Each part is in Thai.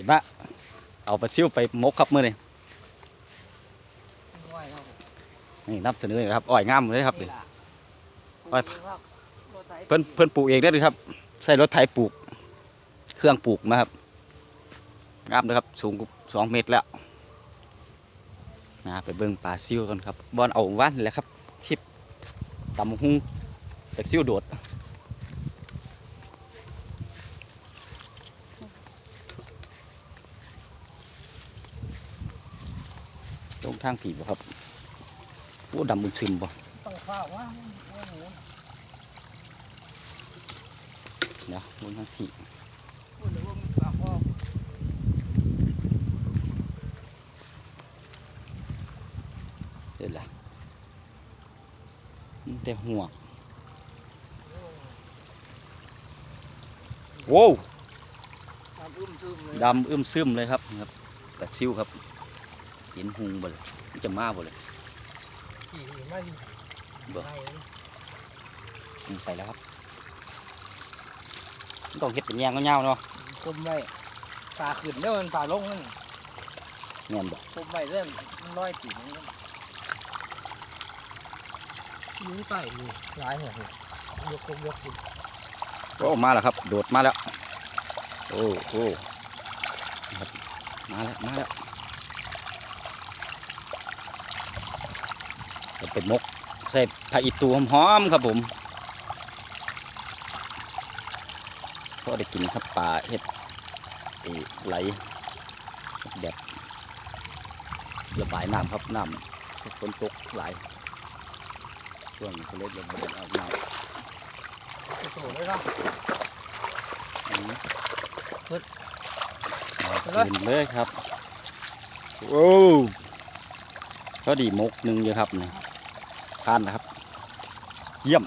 เห็นปะเอาปลาซิวไปมกครับมื้อนี้ไหวครับผมนี่นับเสนอเลยครับอ้อยงามเลยครับนี่นี่ล่ะไหว้ปลูกเองครับรถไถเพิ่นเพิ่นปลูกเองได้เลยครับ ใส่รถไถปลูก เครื่องปลูกมาครับงามเลยครับ สูงสองเมตรแล้วนะไปเบิ่งปลาซิวกันครับบอนเอาวันนี่แหละครับคลิปตำหุ้งแต่ซิวโดดตรง ทางผีบ่ครับโอ้ดำมึงซึมบ่ต้องข้าวว่าเดี๋ยวบนทางผีเดี๋ยวละมันแต่หัวโว้ดำอึมซึมเลยครับครับแต่ซิวครับ ห็นหุงบ่เลยมันจะมาบ่เลยขี่ไม่ดีบ่ไม่หุงใส่แล้วครับมันต้องเฮ็ดเป็นแยงเงาๆเนาะจมไว้ปลาขึ้นเดี๋ยวมันปลาลงนั่นเงี้ยบ่จมไว้เรื่องมันร้อยปีมันก็ยื้อไปอยู่ร้ายเนี่ยยกยกยกอยู่โอ้มาแล้วครับ โดดมาแล้ว โอ้โอ้ครับมาแล้ว มาแล้ว จะเป็นมก ใส่ผักอีตูหอมๆครับผมพอได้กินครับปลาเห็ดไหลแบบระบายน้ำครับน้ำฝนตกหลายช่วงนี้ก็เลยลงมาเดินเอาน้ำโตเลยครับอืมขึ้นเอาไปเลยขึ้นเลยครับ โอ้ก็ดีมกหนึ่งอยู่ครับเนี่ย ทานนะครับ เยี่ยม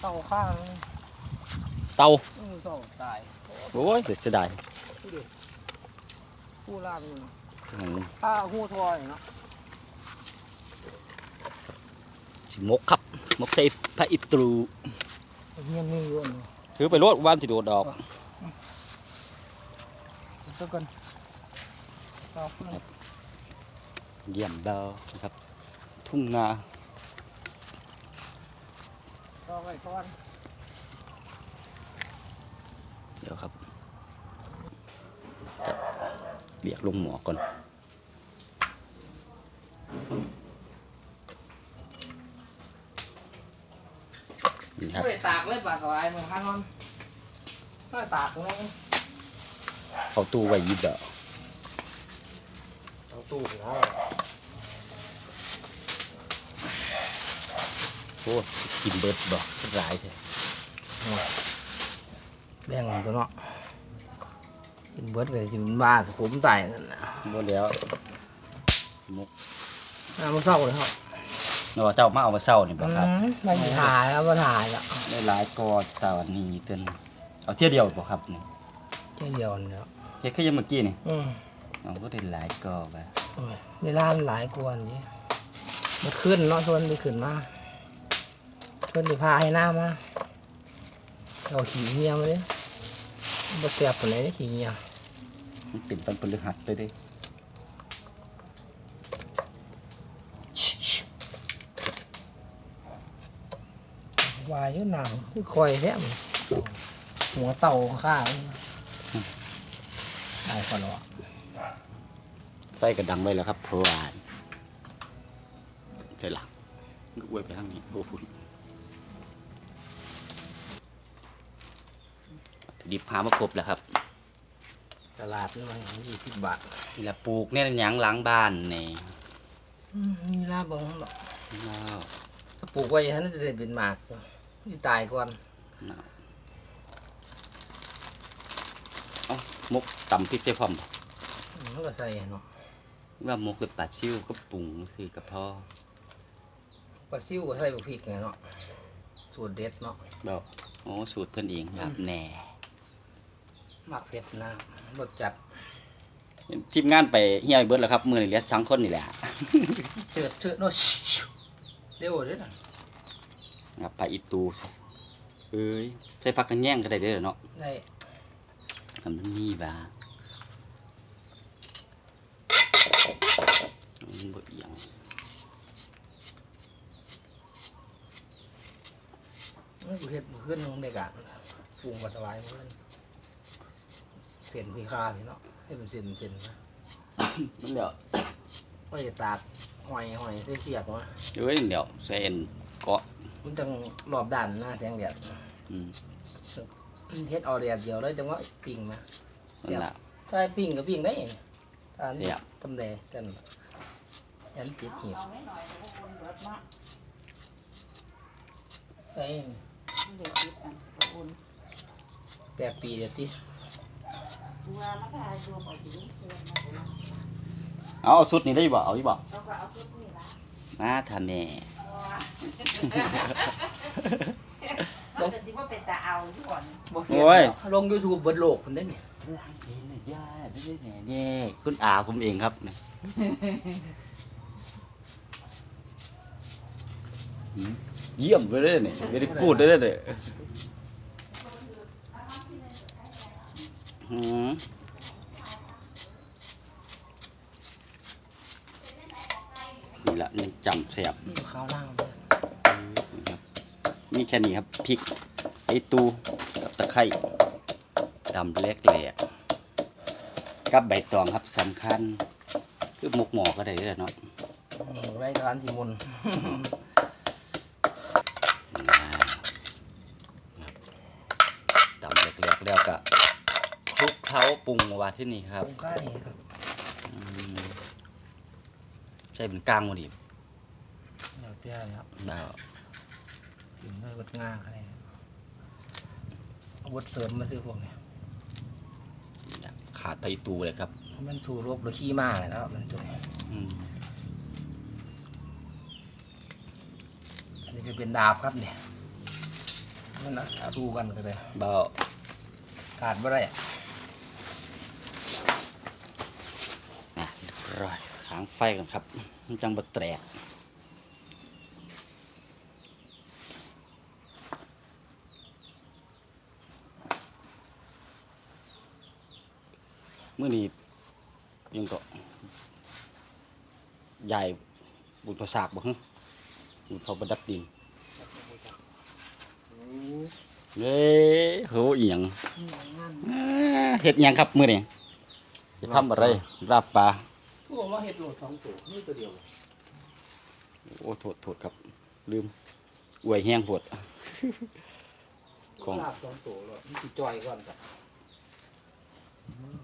เต่าข้างเตาอือเต่าตายโอ้ยเสียดายผู้เด็กผู้ล่างนี่อืมถ้าหูทอยเนาะสิมกครับมกใส่พระอิตรูเงียบนี่อยู่นี่ถือไปรดวันสิโดดดอกสักคนต่อขึ้น เยี่ยมดาวนะครับ ทุ่งนาต่อไว้ก่อนเดี๋ยวครับเรียกลงหมอก่อนนี่ครับไม่ได้ตากเลยปลาสวายมึงพันมันไม่ได้ตากเลยเอาตู้ไว้ยิบเด้อเอาตู้ไปแล้ว อ้กินเบิดดอกหลายเลยแบ่งตัวเนาะกินเบิดเลยกินบ้าผมตายนั่นนะหมดแล้วมกน้ำมันเศร้าเลยครับเนาะเจ้ามาเอามาเศร้านี่บ่ครับไม่ถ่ายแล้วมาถ่ายแล้วได้หลายกอตาวันนี้เตือนเอาเที่ยวเดียวบ่ครับนี่แค่เดียวนี่แหล้วเที่ยวคือยังเมื่อกี้นี่อืมเอาก็ได้หลายกอไปโอ้ยเวลามันหลายกวนนี่มันขึ้นเนาะชวนไปขึ้นมา ชวนไปพาให้หน้ามาเอาขี่เงียมาเลยบ่เสียบปานไหนเด้อขี่เงียมันเป็นตอนพฤหัสเลยเด้วายเยอะหนังคือคอยแท้มันหัวเต่าข้างได้คนละไฟก็ดังไว้แล้วครับเพราะว่าใช่หลักอวยไปทางนี้โอ้พุ่น ดิบพามาครบแล้วครับ ตลาดนี่มันยี่สิบบาทนี่แหละปลูกเนี่ยหยังหล้างบ้านนี่มีลาบเบิ้งหรอกว้าวถ้าปลูกไว้ฉันจะได้เป็นหมากที่ตายก่อนน่าเอ้ามกตำพริกใส่พร้อมบ่มันก็ใส่เนาะว่ามกเป็นปลาชิวก็ปรุงคือกระเพาะปลาซิวก็ใส่บุพริกไงเนาะสูตรเด็ดเนาะแบบโอ้สูตรเพื่อนเองครับแหน่ห มักเผ็ดนะรสจัดทีมงานไปเฮียไปเบิดแล้วครับ มือนี่เหลือทั้งคนนี่แหละเชิดเชิดเนาะเดี๋ยวเด้อน่ะครับไปอีตูสิเอ้ยใส่ผักกันแย่งก็ได้เด้อเนาะได้มันมีบามันบ่เอียงนี่กูเฮ็ดบ่ขึ้นของเด็กอะปรุงบัดสบายบ่ขึ้นเส้นพี่ข้าพี่เนาะให้เป็นเส้นเส้นนะมันเดี๋ยวก็จะตากหอยหอยใส่เสียบมาเอ้ยเดี๋ยวเส้นเกาะมันจังรอบด้านหน้าแสงแดดอืมเฮ็ดเอาแดดเดียวเลยจังว่าปิ้งนะนั่นล่ะถ้าปิ้งก็ปิ้งได้เองถ้าเนี่ยตำแดกันยันติดหีบเอาไม่หน่อยเดี๋ยวคนเบิดมาใส่เด็กคิดอันขอบคุณแปดปีเดี๋ยวติด เอาอยู่ลูกเพื่อนมาเอาเอาสุดนี่ได้บ่เอาอีบ่เราก็เอาชุดนี้ละมาทันแน่เราจะที่ว่าเป็นตาเอาอยู่ก่อนบ่เฟียดแล้วลง YouTube เบิดโลกพุ่นได้นี่ล้างเย็นเลยย่าได้แน่แน่คุณอาผมเองครับเนี่ยหืมเยี่ยมไปเลยเนี่ยไม่ได้พูดเลยเนี่ย หืมนี่ละยังจำแสบนี่ข้าวล่างครับมีแค่นี้ครับพริกไอตูกับตะไคร้ดำเล็กแหลกกับใบตองครับสำคัญ คือหมกหมอก็ได้เลยเนาะไรร้านสิมุน ดำเล็กแหลกแล้วก็คลุกเคล้า ปรุงมาที่นี่ครับตรงข้านี่ครับอืมใช่เป็นกลางวันนี้เดี๋ยวเตี้ยครับดาวกินด้วยเบิดง่าอะไรอาวุธเสริมมาซื้อพวกนี้ขาดไปตูเลยครับมันสู่รบหรือขี้ม้าเลยนะครับมันจุดนี้อืมอันนี้จะเป็นดาบครับเนี่ยมันนะสู้กันก็เลย เบา ขาดบ่ได้นะเรียบร้อยค้างไฟกันครับ มันจังบดแตกเมื่อนี้ยังก็ใหญ่บุญประสากบ่ฮะบุญเขาประดับดินเฮ้ยโหเอียงอ่าเฮ็ดหยังครับ มื้อนี้จะทำอะไรลาบปลา พวกมาเห็ดโหลดสองตัวนี่ตัวเดียวโอ้โทษโทษครับ ลืมอวยแห้งปวดของ ลาบสองตัวเลยนี่สิจอยก่อนครับ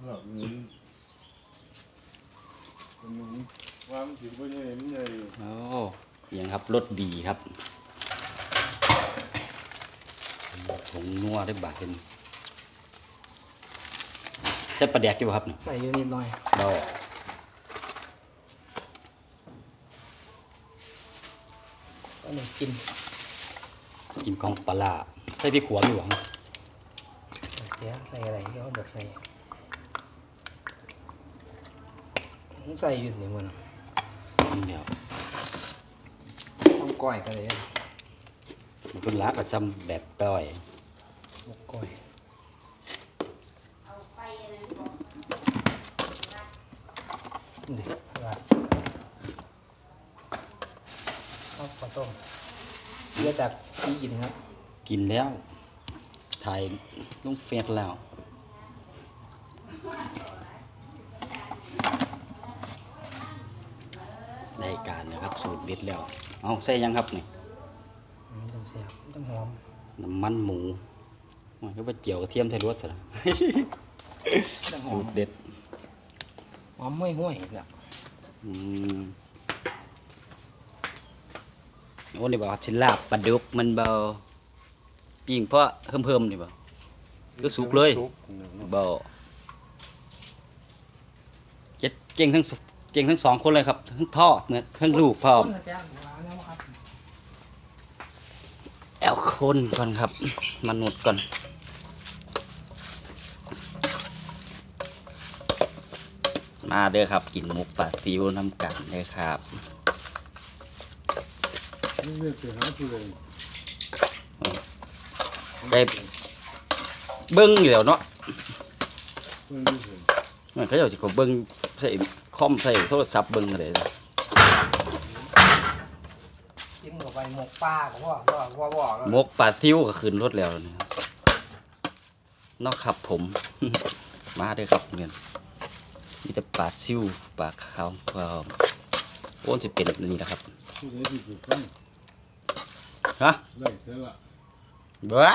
แบบนี้มันวางสิบวันนี้มันใหญ่โอ้เอียงครับรสดีครับผงนัวได้บาทเป็นใส่ปลาแดกกี่บ่ครับนี่ใส่อยู่นิดหน่อย เบา หนึ่งกิน กินของปลาร้าใส่พี่ขวมีหวังเดี๋ยวใส่อะไรเดี๋ยวเดี๋ยวใส่ผมใส่อยู่นี่มันเดี๋ยวต้องก้อยกันเลยมันเป็นลาประจำแบบต้อยหมกก้อยนี่ว่าข้าวปลาต้มเลือ จากที่กินครับ กินแล้ว ถ่ายลงเฟซแล้ว ได้การนะครับสูตรเด็ดแล้ว เอาใส่ยังครับนี่อืมต้องเสียบต้องหอม น้ำมันหมูมันก็ไปเจียวกระเทียมไทยรสซะนะต้องหอสูมตรเด็ด หอมห้วยห้วยๆเนี่ยอืม โอ้นี่บอกครับชิ้นลาบปลาดุกมันเบาปิ้งเพราะเพิ่มๆนี่บ่ก็สุกเลยเบาเจ็ดเก่งทั้งสเก่งทั้งสองคนเลยครับทั้งพ่อเหมือนทั้งลูกพร้อมต้นนะจ๊ะหวานแล้วครับแอลคนก่อนครับ มนุษย์ก่อนมาเด้อครับกินหมุกปลาซิวน้ำกันเด้อครับ นี่เนี่ยเสียหาผู้ใด ได้เบิ้งอยู่แล้วเนาะมันไม่เขาเจ้าสิก็เบิ่งใส่คอมใส่โทรศัพท์เบิ่งอะไรจิ้มเข้าไปหมกปลาก็ว่าว่าว่าว่าแล้วมกปลาทิวก็ขึ้นรถแล้วนี่ครับนอกครับผม มาเด้อครับเนี่ยมีแต่ปลาซิวปลาขาวปลาโอ้นสิเป็นนี่นะครับ ผู้ใดที่ถูกต้อง ฮะได้เท่าละบ้า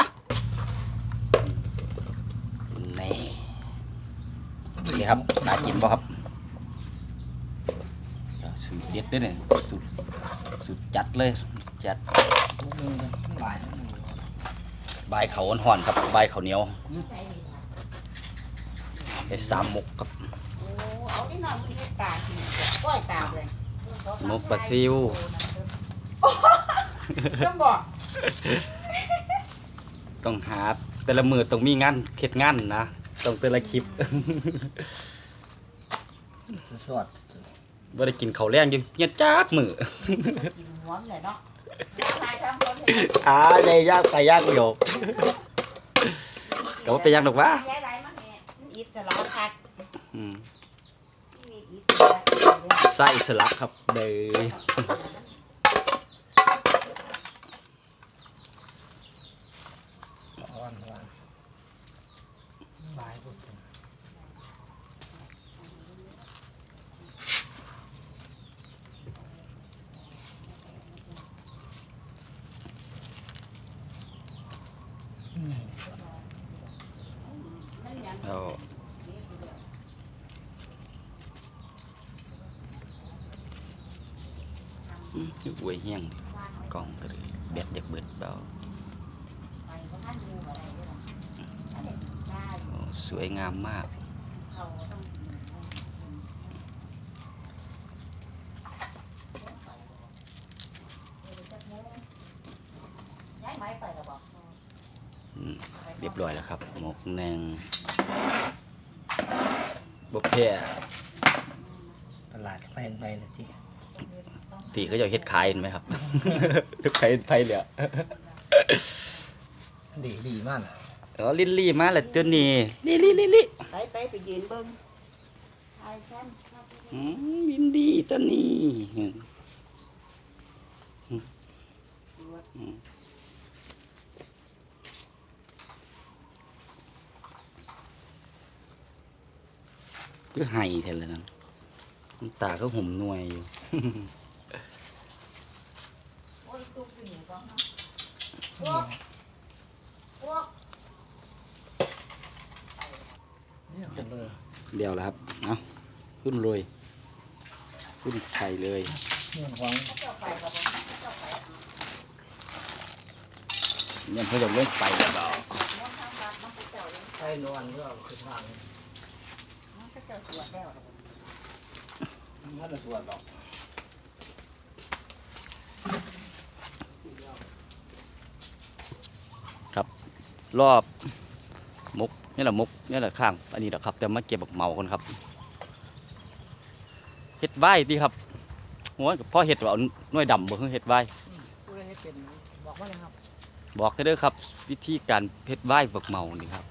นี่นี่ครับน่ากินป่ะครับเดี๋ยวสูตรเด็ดเด้วยเนี่ยสูตรสูตรจัดเลยจัดพวกนึงกันหลายพวกนึงใบายเขาห่อนๆครับใบายเขาวเหนียวใส่นี่ค่ะไอ้สามมกครับโอ้เอาได้นอนมันเฮ็ดตากินก้อยตาเลยมกปลาซิว ต้องบอกต้องหาแต่ละมือต้องมีงานเข็ดงานนะต้องแต่ละคลิปสวดว่าได้กินข้าวแรงอยู่เงียจักมือกินหัวมันเลยเนาะทายทำคนเห็นอ่าได้ยากไปยากอยู่ก็บ่เป็นหยังดอกวะย้ายไรมาแห่มันอิสระคักอืมมีอิสระไส้สลักครับเด้ออ่อนอ่อนหลายพวกนึงอืม เอาอืมอวยเฮี้ยงกล้องก็เลยแบดอยากเบิดเบาสวยงามมาก ย้ายไม้ไปแล้วบอก อืมเรียบร้อยแล้วครับ หมกแนงบกแพ้ตลาดไปเห็นไปเลยที่ตีเขาจะเฮ็ดขายเห็นไหมครับ ขายไปเลยดีดีมากอ๋อลิลลี่มาแล้วตัวนี้ลิลลี่ลิลลี่ไปไปไปยืนเบิ้งทายแฟนอืมยินดีตัวนี้อืมอืม คือไห้แทนเลยนะน้ำตาก็ห่มหน่วยอยู่เนาะพวกพวกเนี่ยเป็นเลยเดียวแล้วครับ เอาขึ้นรวยขึ้นไข่เลยเนี่ยเจ้าไปกับผมเจ้าไปเนี่ยาจะเล่นไฟแล้วเปล่าน้องทำรับน้องไปเจ้าใช่นวลก็คือทาง เจ้าสวดแล้วมันจะสวดหรอกรอบมุกนี่แหละมุกนี่แหละข้าง อันนี้แหละครับ แต่มาเก็บบักเมาคนครับเห็ดใบดีครับหัวกับพ่อเห็ดว่าเอาหน่วยดำบ่คือเห็ดใบผู้ใดให้เป็นบอกว่านะครับ บอกได้เด้อครับ วิธีการเห็ดใบบักเมานี่ครับ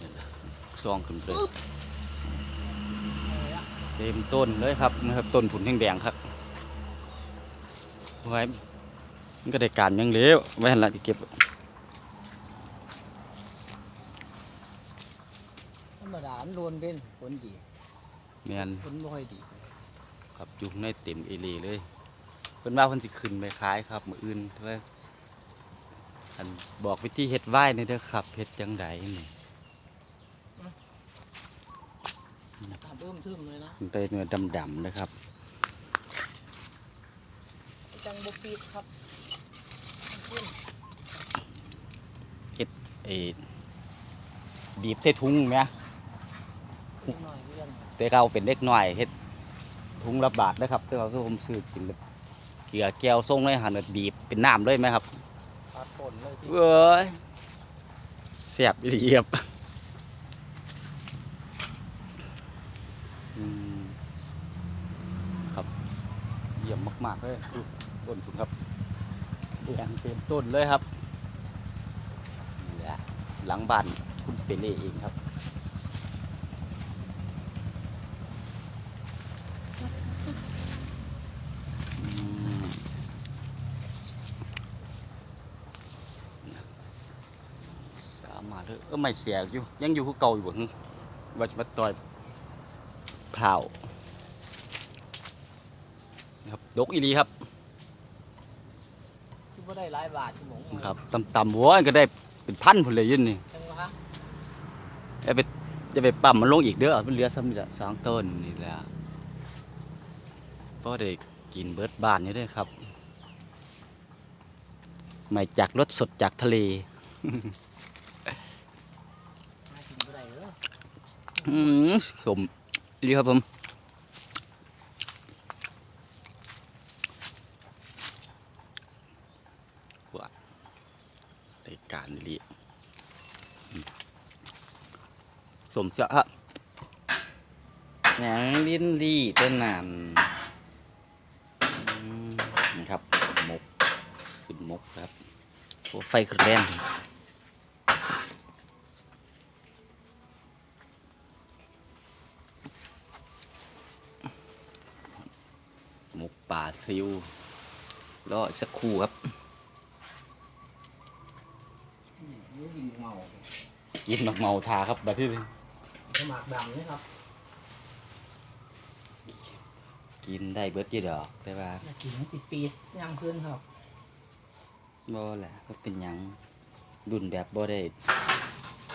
นี่ล่ะ ซองขึ้นเลยเต็มต้นเลยครับนะครับต้นผุนแดงๆครับไว้มันก็ได้การอยังเหลวไว้หันละที่เก็บธรรมดามันโดนเป็นผลดีแม่นผลไม่ค่อยดี ครับอยู่ในเต็มเอหลีเลยเพิ่นว่าเพิ่นสิขึ้นไปขายครับมื้ออื่นเพื่ออันบอกวิธีเฮ็ดไว้นี่เด้อครับเฮ็ดจังไดนี่ ตาเบิ่มทึมเลยนะมันไปเนื้อดำๆนะครับ จังบปีดครับเอบีบใส่ถุงแหมขึ้นหน่อยเรื่องแต่เราเป็นเด็กน้อยเฮ็ดถุงละบาทนะครับแต่เราคือผมซื้อกินแบบเกลือแก้วส่งเลยหั่นแบบบีบเป็นน้ำเลยไหมครับปาดผลเลยที่ เว้ยแซ่บอีหลีครับอืมครับเยี่ยมมากเลยต้นคุณครับแดงเต็มต้นเลยครับนี่แหละหลังบ้านคุณเปเล่เองครับสามารถเลยเออไม่เสียอยู่ ยังอยู่คือเก่าอยู่บ่ฮึว่าจะมาต่อยเผา ครับดกอีหลีครับที่บ่ได้หลายบาทชั่วโมงครับต่ำๆหัวก็ได้เป็นพันผลเลยอยินนี่จังหวะจะไปจะไปปั๊มมันลงอีกเด้อมันเหลือซ้ำนี่ละสองต้นนี่แหละพอได้กินเบิดบ้านอยู่เด้อครับไม่จากรถสดจากทะเลหากินบ่ได้เด้ออืมสมดีครับผมว้าได้การดีอืม สมจะฮะหยังลิ้นดีต้นนานอืมนี่ครับหมกขึ้นหมกครับโอ้ไฟขึ้นแรงหมกป่าซิวรออีกสักครู่ครับนี่กินเมากินหมักเมาทาครับแบบที่ สมัครดำนี่ครับกินได้เบิดกี่ดอกแต่ว่าอยากกินสิปีย่างขึ้นครับบ่แหละก็เป็นหยังรุ่นแบบบ่ได้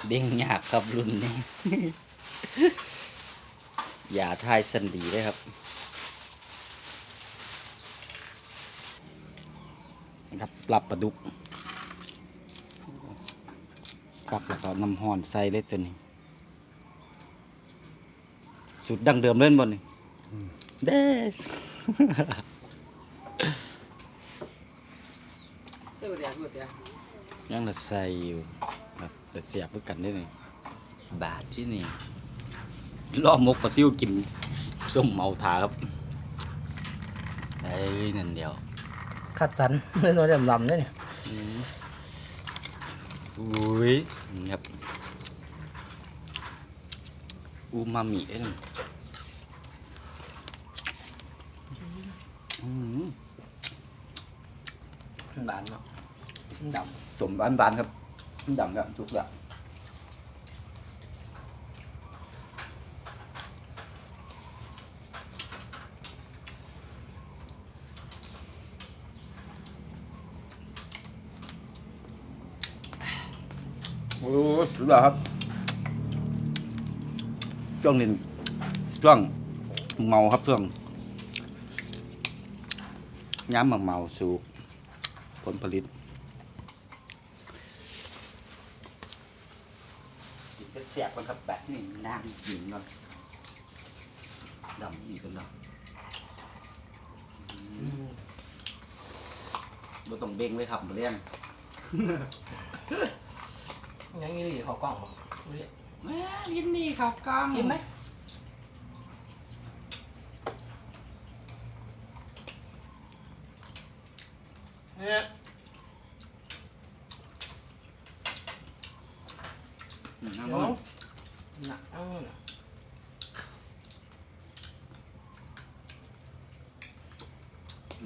เด้งยากครับรุ่นนี้ อย่าทายสันดีได้ครับนะครับปรับปลาดุกครับแล้วก็น้ำห้อนใส่เลยตัวนี้ สูตรดั้งเดิมเล่นบนนี่เด้สเด้อเดี๋ยวเดี๋ยวยังละใส่อยู่ครับแต่เสียบเพื่อกันได้เลยบาทที่นี่ล่อมกปลาซิวกินส้มเมาทาครับเอ้ยนั่นเดียวคัดสันเล่นน้อยดำๆเนี่ยอืมอุ้ยนี่ครับ อูมามิเอ้ยนั่นอืมบานเนาะดสมบานบานๆครับดำครับทุกอย่างโอ้สุดยอดครับ ช่วงนี้ช่วงเมาครับช่วงย้ำมาเมาสูบผลผลิตเป็นเสียบกันครับแบบนี้น้ำกินก่อนดำอีกกันเนาะำเราต้องเบ่งเลยครับมาเรียนยังมีเหลือเขากล้องบ่ดูดิ แม่ยินนี่ครับกล้องกินไหมเนี่ยอืมเดี๋น้ำยวมันหนักเอาน่ะ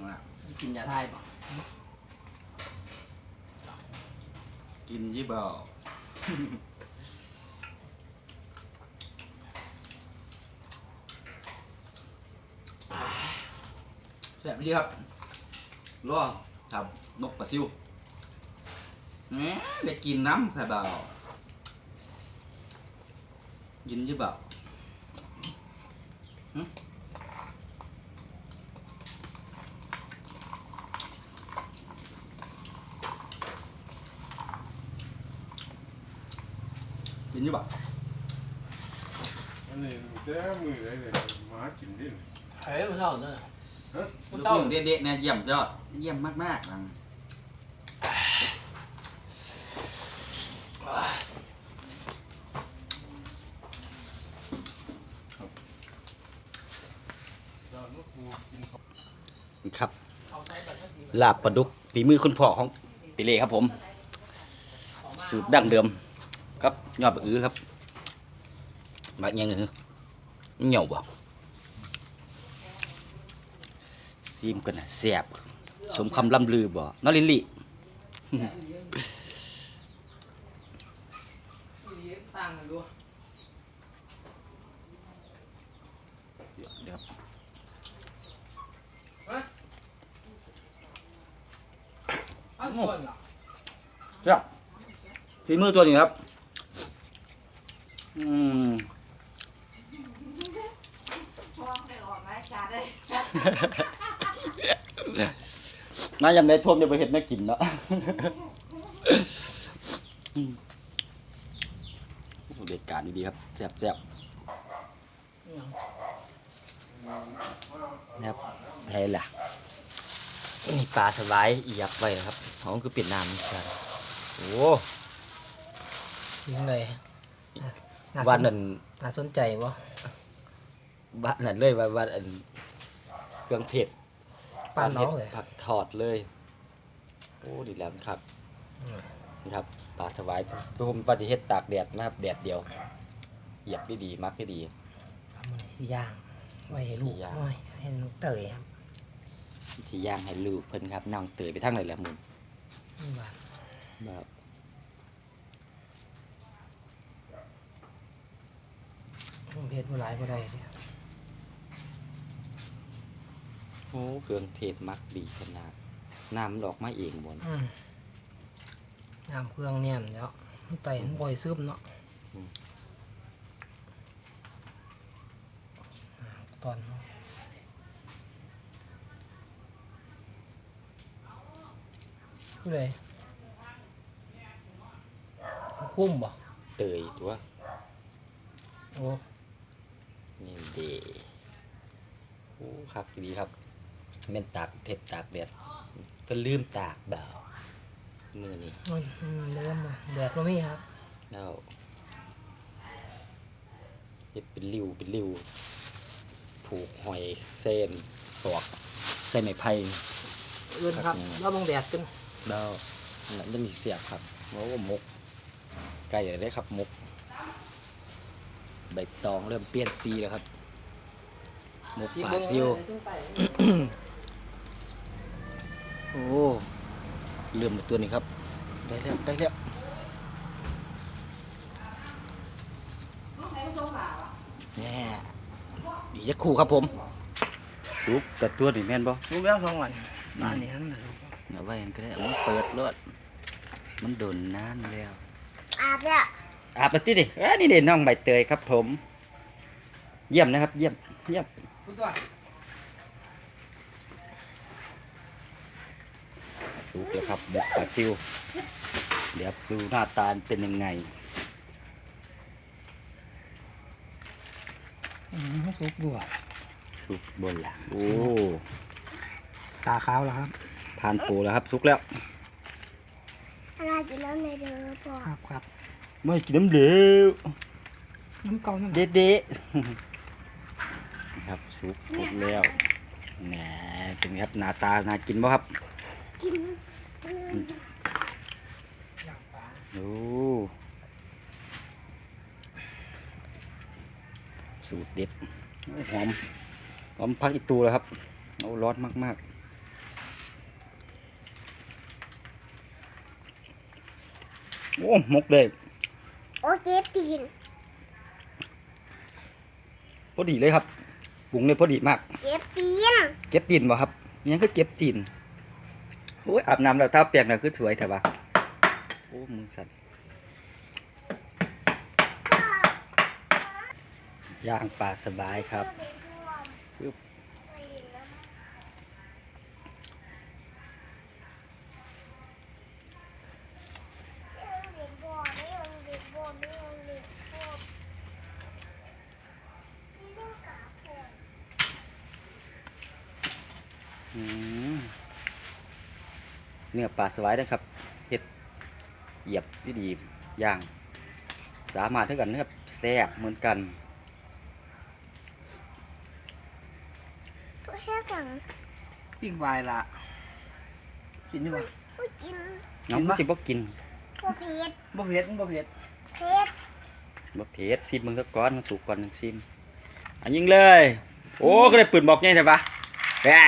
มากินยาไทยป่ะกินยี่เบา แซ่บดีครับรอครับนกปลาซิวแหมได้กินน้ำใส่เบากินยี่เบาหึกินยี่เบาอันนี้แต่มือเลยเนี่ยหมากินดิเฮ้ยมันเท่าเนอะฮะมัน ลูกเท่าเด็ดๆนะเยี่ยมยอดเยี่ยมมากๆนะตอนนู้นกูกินข้าวครับเขาใช้แบบนี้ลาบปลาดุกฝีมือคุณพ่อของปิเล่ครับผม สูตรดั้งเดิม ครับยอดบะอื้อครับบะยังไงเหนียวบ่ ซีมกันนะแซ่บสมคำล่ำลือบ่นอลินลี่ตั้งกันดูเดี๋ยวเดี๋ยวอันก่อนเหรอครับฝีมือตัวนี้ครับ อืมพร้อมไปออกรายกาเลย น่ายำได้ท่วมจะไปเห็ดน่ากินเนาะอืมโอ้โหเด็ดการดีๆครับแซ่บแซ่บนะครับแพ้ล่ะนี่ปลาสบายอียักไว้ครับเขาคือเปลี่ยนน้ำเหมือนกันโอ้ยิงเลยาสวันนั้นน่าสนใจบ่บ้านนั้นเลยว่าบ้านอันเครื่องเทศ ป้านน้องเลย ผักถอดเลย โอ้ดีแล้วครับอืมนี่ครับปลาสวายตัวผมปลาจะเฮ็ดตากแดดนะครับแดดเดียวเหยียบได้ดีมักได้ดีเอามือสิย่างไว้ให้ลูกย่างหน่อยให้ลูกเตยครับวิธีย่างให้ลูกเพิ่นครับนั่งเตยไปทางไหนแหละมึงนี่บาดแบบเพชรบ่หลายบ่ได้เด้อ โอ้เครื่องเทศมักดีขนาดน้ำมันออกมาเองบนอืมน้ำเครื่องเนี่ยเดี๋ยวมันไปมันบ่อยซึมเนาะอืมอ่าตอนเนาะผู้ใดพุ่มบ่เตยตัวโอ้นี่เดโอ้ครับดีครับ แม่นตากเทศตากแดดเพิ่นลืมตากเบามือนี่มันมันเริ่มมาแดดก็มีครับแล้วเฮ็ดเป็นริ้วเป็นริ้วผูกหอยเส้นตอกใส่ไม้ไผ่อื่นครับครับ เรามองแดดกันแล้วนั่นจะมีเสียบครับเพราะว่าหมกไก่ได้ครับหมกใบตองเริ่มเปลี่ยนสีแล้วครับหมกปลาซิว โอ้เริ่มมาตัวนี้ครับ ได้แล้วได้แล้วแน่ดีจะคู่ครับผมซุปกับตัวนี่แม่นบ่รู้แล้วสองวันบ้านนี้ทั้งนั้นเอาไว้กันก็ได้มันเปิดรถมันโดนนานแล้วอาบเนี่ยอาบมาที่ดิเอ้ยนี่เด่นน้องใบเตยครับผม เยี่ยมนะครับ เยี่ยมเยี่ยม พูดว่า สุกแล้วครับบุกปลาซิว เดี๋ยวดูหน้าตาเป็นยังไงอืมสุกด้วยสุกบนหลังโอ้ตาขาวแล้วครับผ่านปูแล้วครับสุกแล้วอะไรจะเล่าในเด้อพ่อครับครับไม่กินน้ำเหลวน้ำเกาน้ำเด็ดเด็ดครับสุกหมดแล้วแหนเป็นไงครับหน้าตาน่ากินบ่ครับ กินโอ้สูตรเด็ดโอ้หอมหอมพักอีกตัวแล้วครับโอ้ร้อนมากๆโอ้หมกเลยโอเคตีนพอดีเลยครับปรุงเลยพอดีมาก เก็บตีน เก็บตีนบ่ครับยังก็เก็บตีน โอ้ยอาบน้ำแล้วท้าเปียกน่ะคือสวยแต่ว่าโอ้มือสั่นย่างปลาสบายครับ นื้อปลาสวายนะครับเห็ดเหยียบที่ดีย่าง สามารถเท่ากันนะครับแซ่บเหมือนกันแค่กังปิ้งวายละกินอยู่บ่ผู้กินน้องกินปะสิบ่กินผู้เผ็ดบ่เผ็ดบ่เผ็ดเผ็ดบ่เผ็ดซิมมึงก็ก้อนมันสุกก่อนนึงซิมอันยิงเลย โอ้ก็ได้ปืนบอกไงใช่ปะแหม่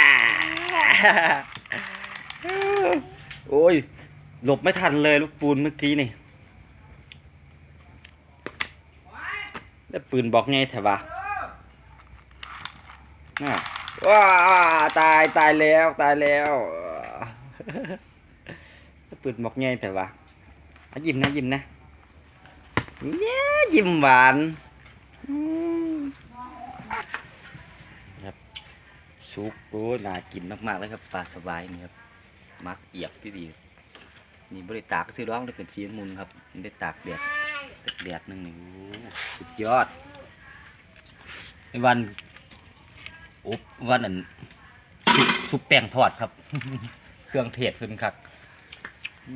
โอ้ย หลบไม่ทันเลยลูกปูนเมื่อกี้นี่ได้ปืนบอกไงแถวะน่ะว้าตายตายแล้วตายแล้วได้ปืนบอกไงแต่ว่าอะยิ้มนะยิ้มนะเนี่ยยิ้มหวานครับซุปโอ้น่ากินมากๆเลยครับปลาสบายนี่ครับ มักเอียบที่ดี นี่บริตากซื้อร้องได้เป็นชีนมุนครับได้ตากแดดตากแดดหนึงนี่โอ้สุดยอดในวันอบวันนั้นซุปซุปแป้งทอดครับ เครื่องเทศขึ้นครับอื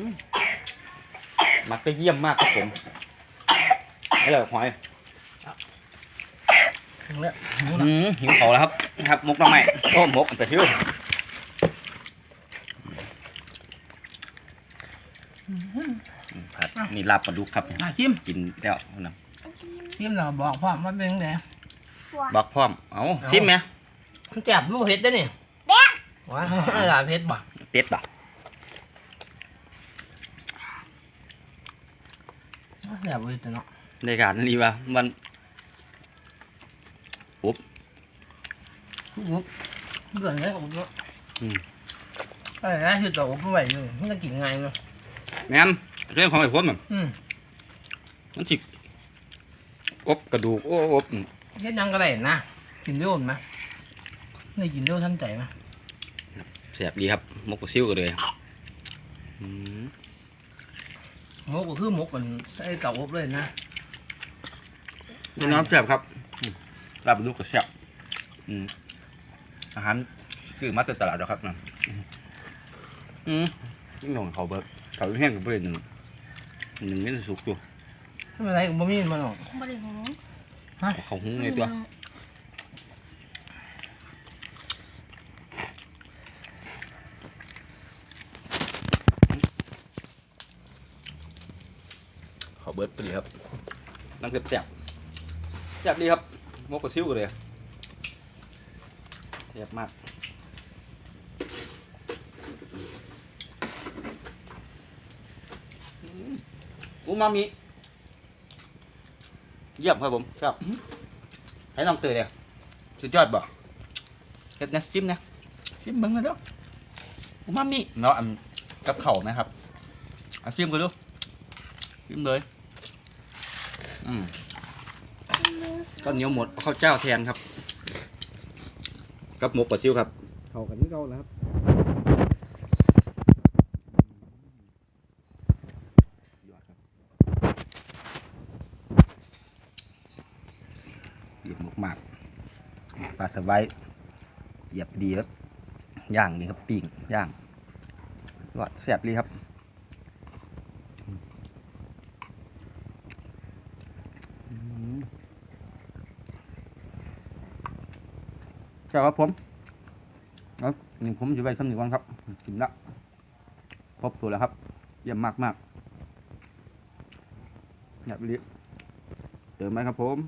มมักก็เยี่ยมมากครับผมให้เลยหอยเนี่ยอืมหิวเขาแล้วครับ ครับมุกน้ำใหม่โอ้มุกแต่ชื่ออืมผัด นี่ลาบปลาดุกครับอะชิมกินแล้วนะชิมเราบอกพ่อมันเป็นไงบอกพร้อมเอาชิมไหมมันแจ่บมันบ่เผ็ดได้อนี่เผ็ดว้าหลายเผ็ดบ่เป็ดบ่แจ่บเผ็ดแต่เนาะในการนี้ว่ามันปุ๊บเกินเลยผมเนาะอืมเอ้ยนะคือตัวอบไม่ไหวอยู่มันจะกินง่ายเนาะแม่น เรื่องของไอ้พวกมันอืมมันสิอบกระดูกโอ้อบอืมเฮ็ดหยังก็ได้นะกินเร็วมั้ยนี่กินเร็วทันใจมั้ยแซ่บดีครับมกกระซิวกันเลยอืมหมกก็คือหมกมันใส่เก่าอบเลยนะนี่น้ำแซ่บครับอืมลาบปลาดุกก็แซ่บอืมอาหารซื้อมาจากตลาดแล้วครับนะอืมยิ่งหน่องเขาเบิกเขาแห้งกับเพื่อนหนึ่ง หนึ่งนี่สุกอยู่ไม่เป็นไรก็บ่มีมันหรอกบ่ได้หูเขาหุ้งไงตัวขอเบิร์ดไปดีครับนั่งแซ่บๆแซ่บดีครับมกกระซิวกันเลยแซ่บมากอืมอู มามิ เยี่ยมครับผมครับให้น้องเตยเลยสุดยอดบ่เฮ็ดนะซิมนะซิมเบิ่งเลยเด้ออูมามิเนาะอันกับเข่าวนะครับเอาซิมกันดูซิมเลยอืมก็เหนียวหมดเอาข้าวเจ้าแทนครับ กับหมกปลาซิวครับเข้ากันที่เก่าแล้วครับยอดครับเหยียบหมกมากปลา สบายเหยียบดีครับย่างนี่ครับปิ้งย่างยอดแซ่บเลยครับอืมเจ้าครับผมแล้วนี่ผมอยู่ไว้สำนึกก่อนครับ กินละครบสูตรแล้วครับ เยี่ยมมากมากแบบนี้เติมไหมครับผม